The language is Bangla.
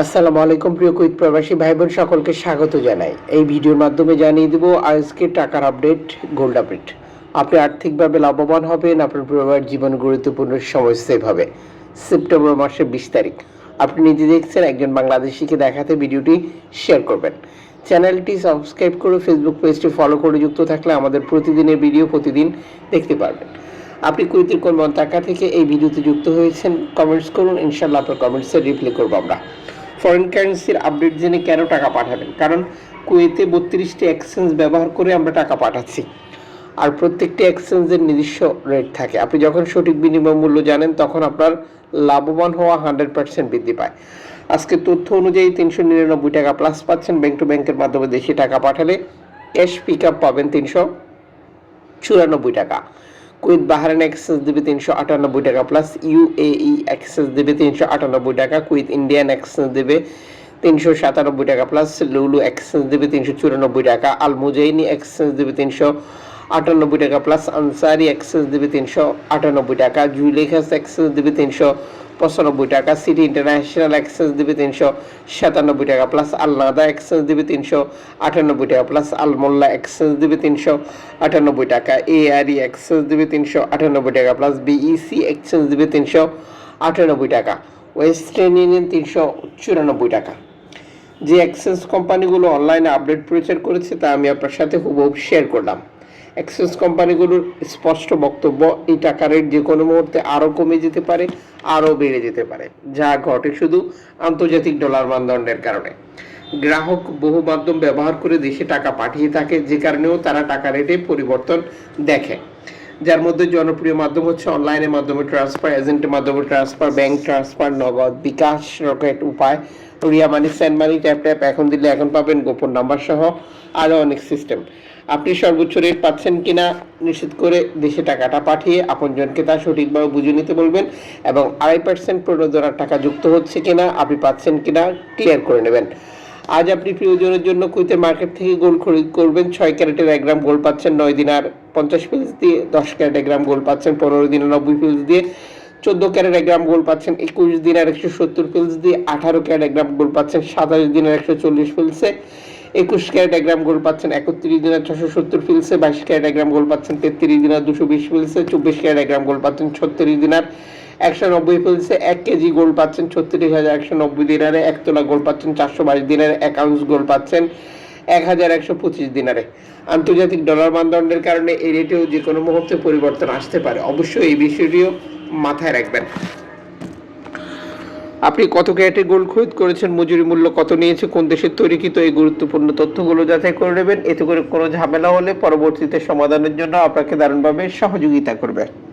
আসসালামু আলাইকুম, প্রিয় কুইত প্রবাসী ভাই বোন সকলকে স্বাগত জানাই। এই ভিডিওর মাধ্যমে জানিয়ে দেব, আজকে টাকার আপডেট, গোল্ড আপডেট। আপনি আর্থিকভাবে লাভবান হবেন, আপনার পরিবার জীবন গুরুত্বপূর্ণ সেভ হবে। সেপ্টেম্বর মাসের বিশ তারিখ। আপনি নিজে দেখছেন, একজন বাংলাদেশিকে দেখাতে ভিডিওটি শেয়ার করবেন। চ্যানেলটি সাবস্ক্রাইব করে ফেসবুক পেজটি ফলো করে যুক্ত থাকলে আমাদের প্রতিদিনের ভিডিও প্রতিদিন দেখতে পারবেন। আপনি কুইতের কোন মন্তাকা থেকে এই ভিডিওতে যুক্ত হয়েছেন কমেন্টস করুন। ইনশাল্লাহ আপনার কমেন্টসের রিপ্লাই করব আমরা। ফরেন কারেন্সির আপডেট জেনে কেন টাকা পাঠাবেন? কারণ কুয়েতে বত্রিশটি এক্সচেঞ্জ ব্যবহার করে আমরা টাকা পাঠাচ্ছি। আর প্রত্যেকটি এক্সচেঞ্জের নিজস্ব রেট থাকে। আপনি যখন সঠিক বিনিময় মূল্য জানেন, তখন আপনার লাভবান হওয়া হান্ড্রেড পার্সেন্ট বৃদ্ধি পায়। আজকে তথ্য অনুযায়ী তিনশো নিরানব্বই টাকা প্লাস পাচ্ছেন ব্যাংক টু ব্যাংকের মাধ্যমে দেশে টাকা পাঠালে ক্যাশ পিক আপ পাবেন তিনশো চুরানব্বই টাকা। কুইত বাহারেন এক্সেস দিবে তিনশো আটানব্বই টাকা প্লাস ইউএই এক্সেস দিবে তিনশো আটানব্বই টাকা, কুয়েত ইন্ডিয়ান এক্সেস দিবে তিনশো সাতানব্বই টাকা প্লাস লুলু এক্সচেঞ্জ দেবে তিনশো চুরানব্বই টাকা আল মুজাইনি এক্সচেঞ্জ দেবে তিনশো আটানব্বই টাকা প্লাস আনসারি এক্সচেঞ্জ দেবে তিনশো আটানব্বই টাকা জুলেখাস এক্সচেঞ্জ দেবে তিনশো পঁচানব্বই টাকা সিটি ইন্টারন্যাশনাল এক্সচেঞ্জ দেবে তিনশো সাতানব্বই টাকা প্লাস আলনাদা এক্সচেঞ্জ দেবে তিনশো আটানব্বই টাকা প্লাস আলমোল্লা এক্সচেঞ্জ দেবে তিনশো আটানব্বই টাকা এআরই এক্সচেঞ্জ দেবে তিনশো আটানব্বই টাকা প্লাস বিইসি এক্সচেঞ্জ দেবে তিনশো আটানব্বই টাকা ওয়েস্টার্ন ইউনিয়ন তিনশো চুরানব্বই টাকা। যে এক্সচেঞ্জ কোম্পানিগুলো অনলাইনে আপডেট প্রচার করেছে, তা আমি আপনার সাথে হুবহু শেয়ার করলাম। এক্সচেঞ্জ কোম্পানিগুলোর স্পষ্ট বক্তব্য, এই টাকা রেট যে কোনো মুহূর্তে আরও কমে যেতে পারে, আরও বেড়ে যেতে পারে, যা ঘটে শুধু আন্তর্জাতিক ডলার মানদণ্ডের কারণে। গ্রাহক বহু মাধ্যম ব্যবহার করে দেশে টাকা পাঠিয়ে থাকে, যে কারণেও তারা টাকা রেটে পরিবর্তন দেখে। যার মধ্যে জনপ্রিয় মাধ্যম হচ্ছে অনলাইনের মাধ্যমে ট্রান্সফার এজেন্টের মাধ্যমে ট্রান্সফার ব্যাংক ট্রান্সফার নগদ বিকাশ রকেট উপায়, Ria Money send money tap tap এখন দিলে এখন পাবেন গোপন নাম্বার সহ আরও অনেক সিস্টেম আপনি সর্বোচ্চ রেট পাচ্ছেন কিনা নিশ্চিত করে দেশে টাকাটা পাঠিয়ে আপনজনকে তা সঠিকভাবে বুঝে নিতে বলবেন এবং আড়াই পার্সেন্ট প্রণোদনার টাকা যুক্ত হচ্ছে কিনা, আপনি পাচ্ছেন কিনা ক্লিয়ার করে নেবেন। আজ আপনি প্রিয়জনের জন্য কুইতে মার্কেট থেকে গোল্ড খরিদ করবেন, ছয় ক্যারেটের এক গ্রাম গোল্ড পাচ্ছেন, নয় দিন আর পঞ্চাশ পিলস দিয়ে দশ ক্যারেট গ্রাম গোল্ড পাচ্ছেন, পনেরো দিনে নব্বই পিলস দিয়ে চোদ্দ ক্যারেট গ্রাম গোল্ড পাচ্ছেন, একুশ দিন আর একশো সত্তর পিলস দিয়ে আঠারো ক্যারেট গ্রাম গোল্ড পাচ্ছেন, সাতাশ দিন আর একশো চল্লিশ পিলসে একুশ ক্যারেট গ্রাম গোল্ড পাচ্ছেন, একত্রিশ দিন আর ছশো সত্তর পিলসে বাইশ ক্যারেট গ্রাম গোল্ড পাচ্ছেন, তেত্রিশ দিন আর দুশো বিশ পিলসে চব্বিশ ক্যারেট গ্রাম গোল্ড পাচ্ছেন, ছত্রিশ দিন আর একশো নব্বই পিলসে এক কেজি গোল্ড পাচ্ছেন, ছত্রিশ হাজার একশো নব্বই দিনারে এক তোলা গোল্ড পাচ্ছেন, চারশো বাইশ দিনের এক আউন্স গোল্ড পাচ্ছেন। এক হাজার একশো পঁচিশ দিনারে। আন্তর্জাতিক ডলার মানদণ্ডের কারণে এই রেটেও যে কোনো মুহূর্তে পরিবর্তন আসতে পারে। অবশ্যই এই বিষয়টিও মাথায় রাখবেন। আপনি কত ক্যারেটে গোল্ড খরিদ করেছেন, মজুরি মূল্য কত নিয়েছে, কোন দেশের তৈরিকৃত এই গুরুত্বপূর্ণ তথ্যগুলো যাচাই করে নেবেন। এতে করে কোনো ঝামেলা হলে পরবর্তীতে সমাধানের জন্য আপনাকে দারুণভাবে সহযোগিতা করবে।